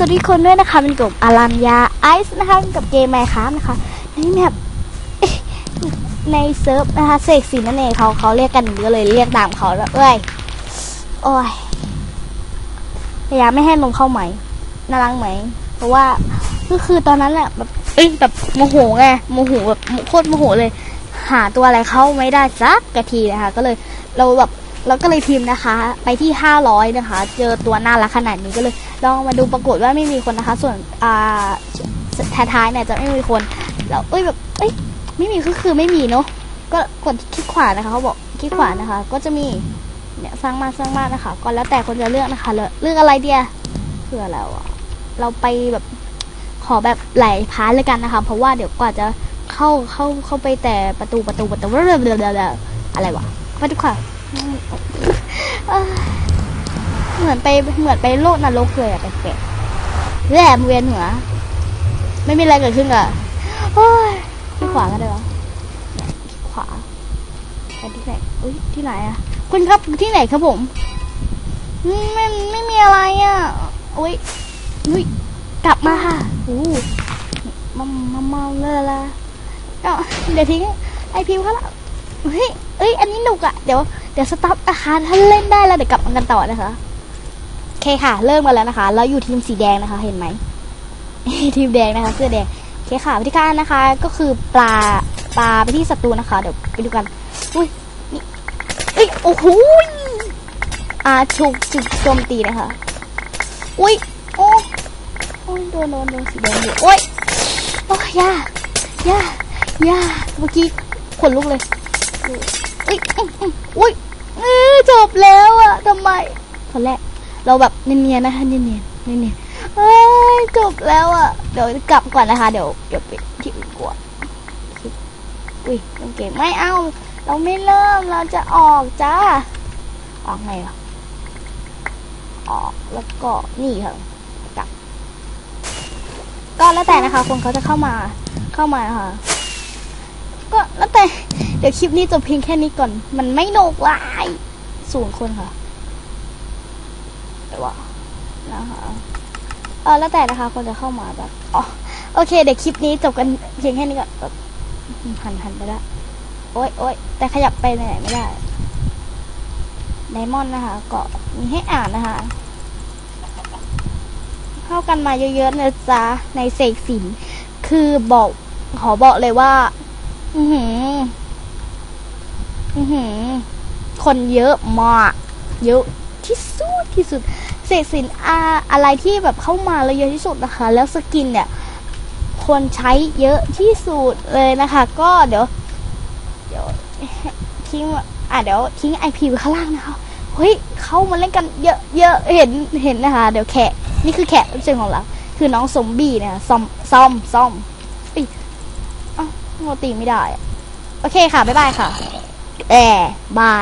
สวัสดีคนด้วยนะคะเป็นกลุ่มอารันยาไอซ์นะคะกับเกมไมค์ครับนะคะในแมปในเซิร์ฟนะคะเสกสินนั่นเองเขาเขาเรียกกันอย่างนี้ก็เลยเรียกตามเขาแล้วเอ้ยโอ้ยพยายามไม่ให้ลงเข้าไหมน่ารักไหม เพราะว่าก็คือตอนนั้นแหละแบบเอ้ยแบบโมโหไงโมโหแบบโคตรโมโหเลย หาตัวอะไรเข้าไม่ได้สักกะทีนะคะก็เลยเราแบบ เราก็เลยพิมพ์นะคะ ไปที่ 500 นะคะ เจอตัวน่ารักขนาดนี้ก็เลยลองมาดูปรากฏว่าไม่มีคนนะคะ ส่วนอ่าท้ายๆเนี่ยจะไม่มีคนแล้วเอ้ยแบบเอ้ยไม่มีก็คือไม่มีเนาะก็กดคลิกขวานะคะเขาบอกคลิกขวานะคะ ก็จะมีเนี่ยสร้างมาสร้างมานะคะ ก็แล้วแต่คนจะเลือกนะคะเลือกอะไรเดียเพื่อแล้วะเราไปแบบขอแบบไหลพาร์ทเลยกันนะคะ เพราะว่าเดี๋ยวกว่าจะเข้าเข้าเข้าไปแต่ประตูประตูประตูเรื่อยๆอะไรวะไปดีกว่า เหมือนไปเหมือนไปโลกนรกเลยอะแปลกๆแหลมเวียนหัว ไม่มีอะไรเกิดขึ้นอะโอ้ยที่ขวากันเลยวะที่ขวาไปที่ไหนอุ้ยที่ไหนอะคุณครับที่ไหนครับผมไม่ไม่มีอะไรอะอุ้ยอุ้ยกลับมาค่ะอู้มามามาเลยละก็เดี๋ยวทิ้งไอพิมพ์เขาละ เฮ้ยเอ้ย อันนี้หนุกอะเดี๋ยว เดี๋ยวสต็อปนะคะถ้าเล่นได้แล้วเดี๋ยวกลับมากันต่อนะคะ โอเคค่ะ เริ่มมาแล้วนะคะแล้วอยู่ทีมสีแดงนะคะ เห็นไหม ทีมแดงนะคะเสื้อแดง โอเคค่ะวิธีการนะคะ ก็คือปลา ปลาไปที่ศัตรูนะคะ เดี๋ยวไปดูกัน อุ้ยนี่เอ้ย โอ้โหอ่าฉุกจุกโจมตีนะคะ อุ้ย โอ้โอ้ยโดนโดนโดนสีแดงอยู่โอ้ย โอ้ยย่าย่าย่าเมื่อกี้ขนลุกเลย อุ้ยอุ้ยจบแล้วอะทำไมตอนแรกเราแบบเนียนๆนะคะเนียนๆเนียนๆเอ้ยจบแล้วอะเดี๋ยวกลับก่อนนะคะ เดี๋ยวเดี๋ยวไปที่อื่นก่อนอุ้ยน้องเก่งไม่เอา เราไม่เริ่มเราจะออกจ้าออกไงล่ะออกแล้วก็นี่ค่ะกลับ ก็แล้วแต่นะคะ คนเขาจะเข้ามาเข้ามานะคะก็แล้วแต่ เดี๋ยวคลิปนี้จบเพียงแค่นี้ก่อน มันไม่โนกลายศูนย์คนค่ะ แต่ว่านะคะเออแล้วแต่นะคะคนจะเข้ามาแบบอ๋อโอเค เดี๋ยวคลิปนี้จบกันเพียงแค่นี้ก่อนหันหันไปล้วโอ๊ยโอ๊ยแต่ขยับไปไหนไม่ได้ไดมอนด์นะคะเก็มีให้อ่านนะคะ เข้ากันมาเยอะๆนะจ๊ะในเสกสินคือบอกขอบอกเลยว่า อือหือ คนเยอะมากเยอะที่สุดที่สุดเศษสินอาอะไรที่แบบเข้ามาแล้วเยอะที่สุดนะคะ แล้วสกินเนี่ยคนใช้เยอะที่สุดเลยนะคะ ก็เดี๋ยว เดี๋ยวทิ้งอะเดี๋ยวทิ้งไอพีไว้ข้างล่างนะคะเฮ้ยเข้ามาเล่นกันเยอะเยอะเห็นเห็นนะคะ เดี๋ยวแขกนี่คือแขกรับเชิญของเราคือน้องสมบี้เนี่ยซอมซอมซอมปีอ้าวโมตีไม่ได้อะโอเคค่ะ บ๊ายบายค่ะ แอร์บาย